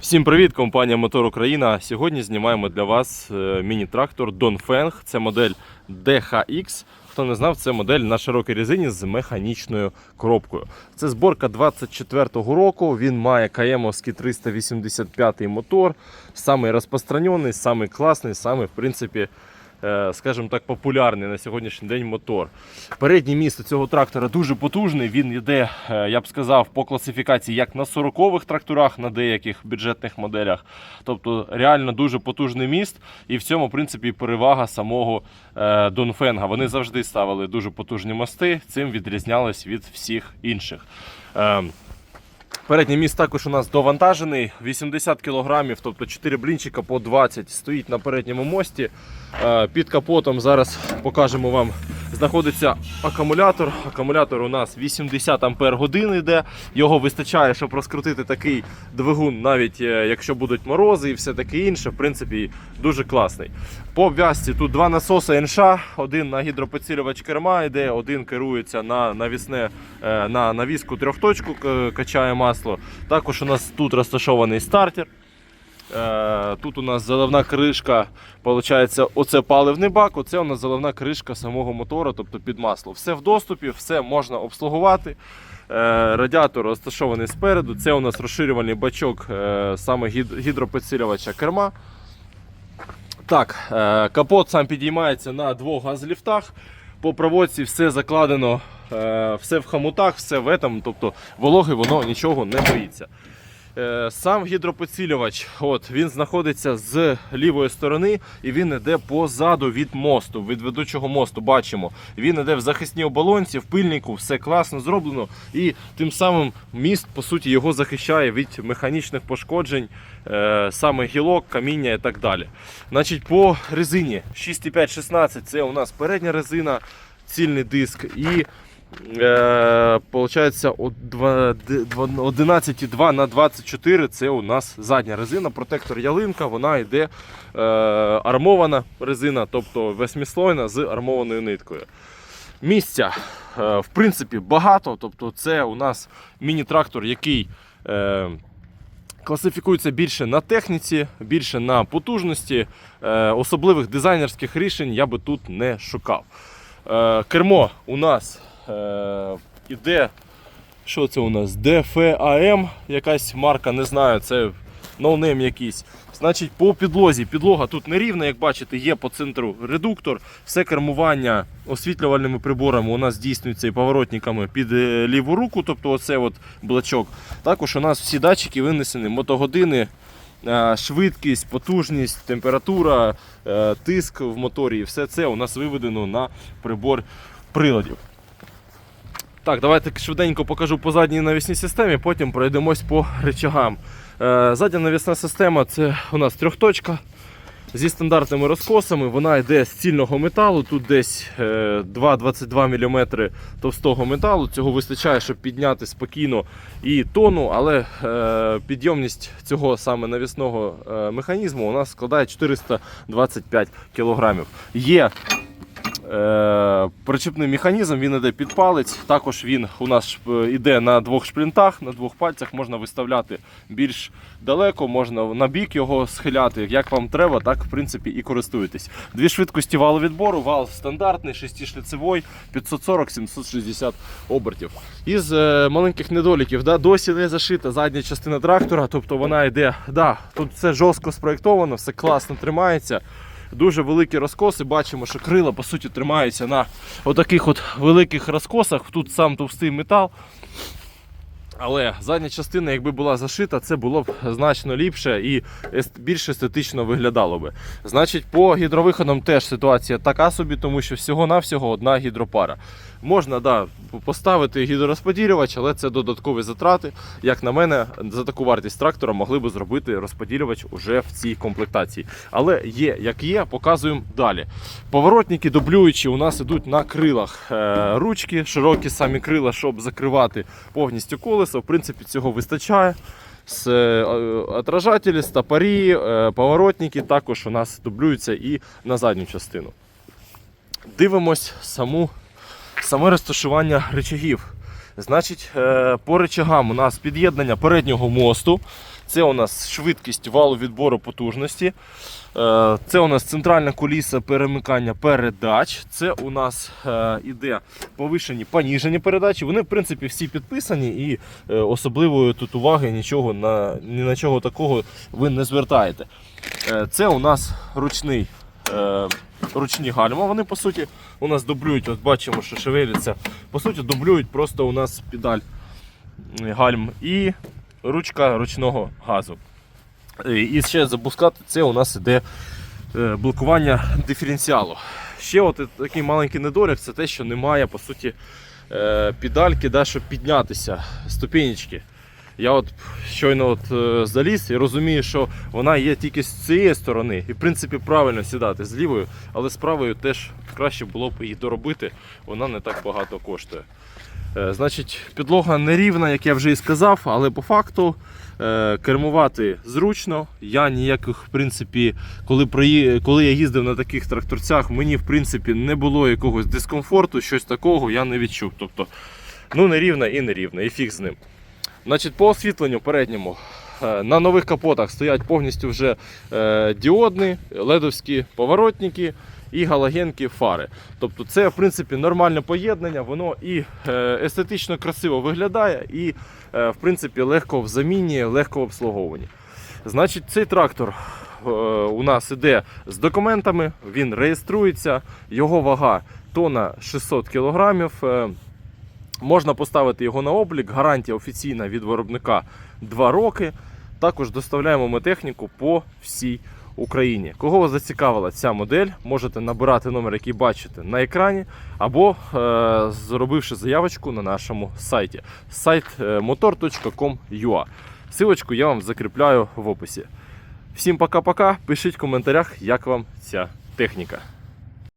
Всім привіт, компанія Мотор Україна. Сьогодні знімаємо для вас е, міні-трактор Донфенг. Це модель DHX. Хто не знав, це модель на широкій резині з механічною коробкою. Це зборка 24-го року. Він має КМовський 385 мотор. Самий розпространений, самий класний, самий, в принципі, скажімо так, популярний на сьогоднішній день мотор. Переднє місце цього трактора дуже потужний. Він йде, е, я б сказав, по класифікації як на 40-х тракторах, на деяких бюджетних моделях. Тобто реально дуже потужний міст, і в цьому, в принципі, перевага самого е, Донфенга. Вони завжди ставили дуже потужні мости, цим відрізнялись від всіх інших. Передній міст також у нас довантажений, 80 кг, тобто 4 блінчика по 20 стоїть на передньому мості. Е, Під капотом зараз покажемо вам. Знаходиться акумулятор. Акумулятор у нас 80 ампер годин йде. Його вистачає, щоб розкрутити такий двигун, навіть е, якщо будуть морози і все таке інше. В принципі, дуже класний. По обв'язці тут два насоси НШ, один на гідропоцілювач керма йде, один керується на навісне е, на навіску трьохточку, к- качає масло. Також у нас тут розташований стартер. Е, Тут у нас заливна кришка, виходить, оце паливний бак, оце у нас заливна кришка самого мотора, тобто під масло. Все в доступі, все можна обслугувати. Е, Радіатор розташований спереду. Це у нас розширювальний бачок е, саме гід- гідропідсилювача керма. Так, капот сам підіймається на двох газліфтах. По проводці все закладено, все в хамутах, все в этом, тобто вологи воно нічого не боїться. Е, Сам гідропоцілювач, от, він знаходиться з лівої сторони і він йде позаду від мосту, від ведучого мосту. Бачимо. Він йде в захисній оболонці, в пильнику, все класно зроблено. І тим самим міст, по суті, його захищає від механічних пошкоджень, е, саме гілок, каміння і так далі. Значить, по резині 6,5-16 це у нас передня резина, цільний диск і Получається, д- два- 11,2 на 24 це у нас задня резина, протектор ялинка, вона йде е, армована резина, тобто восьмислойна з армованою ниткою. Місця, е, в принципі, багато. Тобто, це у нас міні-трактор, який е, класифікується більше на техніці, більше на потужності. Е, особливих дизайнерських рішень я би тут не шукав. Е, кермо у нас е, іде. Що це у нас? DFAM, якась марка, не знаю, це ноунейм якийсь. Значить, по підлозі. Підлога тут нерівна, як бачите, є по центру редуктор. Все кермування освітлювальними приборами у нас здійснюється і поворотниками під е, ліву руку, тобто оце от блочок. Також у нас всі датчики винесені, мотогодини, е, швидкість, потужність, температура, е, тиск в моторі. Все це у нас виведено на прибор приладів. Так, давайте швиденько покажу по задній навісній системі, потім пройдемось по речагам. Е, задня навісна система це у нас трьохточка зі стандартними розкосами. Вона йде з цільного металу. Тут десь е, 2,22 мм товстого металу. Цього вистачає, щоб підняти спокійно і тону, але е, підйомність цього саме навісного е, механізму у нас складає 425 кг. Є Е, причіпний механізм, він йде під палець. Також він у нас е, йде на двох шплінтах, на двох пальцях можна виставляти більш далеко, можна на бік його схиляти. Як вам треба, так в принципі і користуєтесь. Дві швидкості валовідбору, вал стандартний, шестишліцевий, 540-760 обертів. Із е, маленьких недоліків, да, досі не зашита задня частина трактора, тобто вона йде, да, тут все жорстко спроєктовано, все класно тримається. Дуже великі розкоси. Бачимо, що крила по суті тримаються на отаких от великих розкосах. Тут сам товстий метал. Але задня частина, якби була зашита, це було б значно ліпше і більш естетично виглядало би. Значить, по гідровиходам теж ситуація така собі, тому що всього-навсього одна гідропара. Можна да, поставити гідророзподілювач, але це додаткові затрати. Як на мене, за таку вартість трактора могли би зробити розподілювач уже в цій комплектації. Але є, як є, показуємо далі. Поворотники дублюючі у нас йдуть на крилах. Е, ручки, широкі самі крила, щоб закривати повністю колесо. В принципі, цього вистачає. З е, отражателі, стопорі, е, поворотники також у нас дублюються і на задню частину. Дивимось саму, саме розташування речагів. Значить, е, по речагам у нас під'єднання переднього мосту. Це у нас швидкість валу відбору потужності. Е, Це у нас центральна куліса перемикання передач. Це у нас е, іде повишені поніжені передачі. Вони, в принципі, всі підписані і особливої тут уваги нічого на, ні на чого такого ви не звертаєте. Це у нас ручний. Ручні гальма, вони по суті у нас дублюють, от бачимо, що шевеляться. По суті, дублюють просто у нас педаль е, гальм і ручка ручного газу. Е, І ще запускати це у нас іде е, блокування диференціалу. Ще от такий маленький недолік це те, що немає по суті педальки, да, щоб піднятися ступенечки. Я от щойно от, е, заліз і розумію, що вона є тільки з цієї сторони. І в принципі правильно сідати з лівою, але з правою теж краще було б її доробити, вона не так багато коштує. Е, Значить, підлога нерівна, як я вже і сказав, але по факту е, кермувати зручно. Я ніяких, в принципі, коли, коли я їздив на таких тракторцях, мені в принципі не було якогось дискомфорту, щось такого я не відчув. Тобто, ну нерівна і нерівна, і фіг з ним. Значить, по освітленню передньому. е, На нових капотах стоять повністю вже е, діодні, ледовські поворотники і галогенки фари. Тобто це в принципі нормальне поєднання, воно і е, естетично красиво виглядає, і в принципі легко в заміні, легко в обслуговуванні. Значить, цей трактор у нас іде з документами, він реєструється, його вага тонна 600 кг. Можна поставити його на облік, гарантія офіційна від виробника 2 роки. Також доставляємо ми техніку по всій Україні. Кого вас зацікавила ця модель, можете набирати номер, який бачите на екрані, або е, зробивши заявочку на нашому сайті сайт е, motor.com.ua. Силочку я вам закріпляю в описі. Всім пока-пока. Пишіть в коментарях, як вам ця техніка.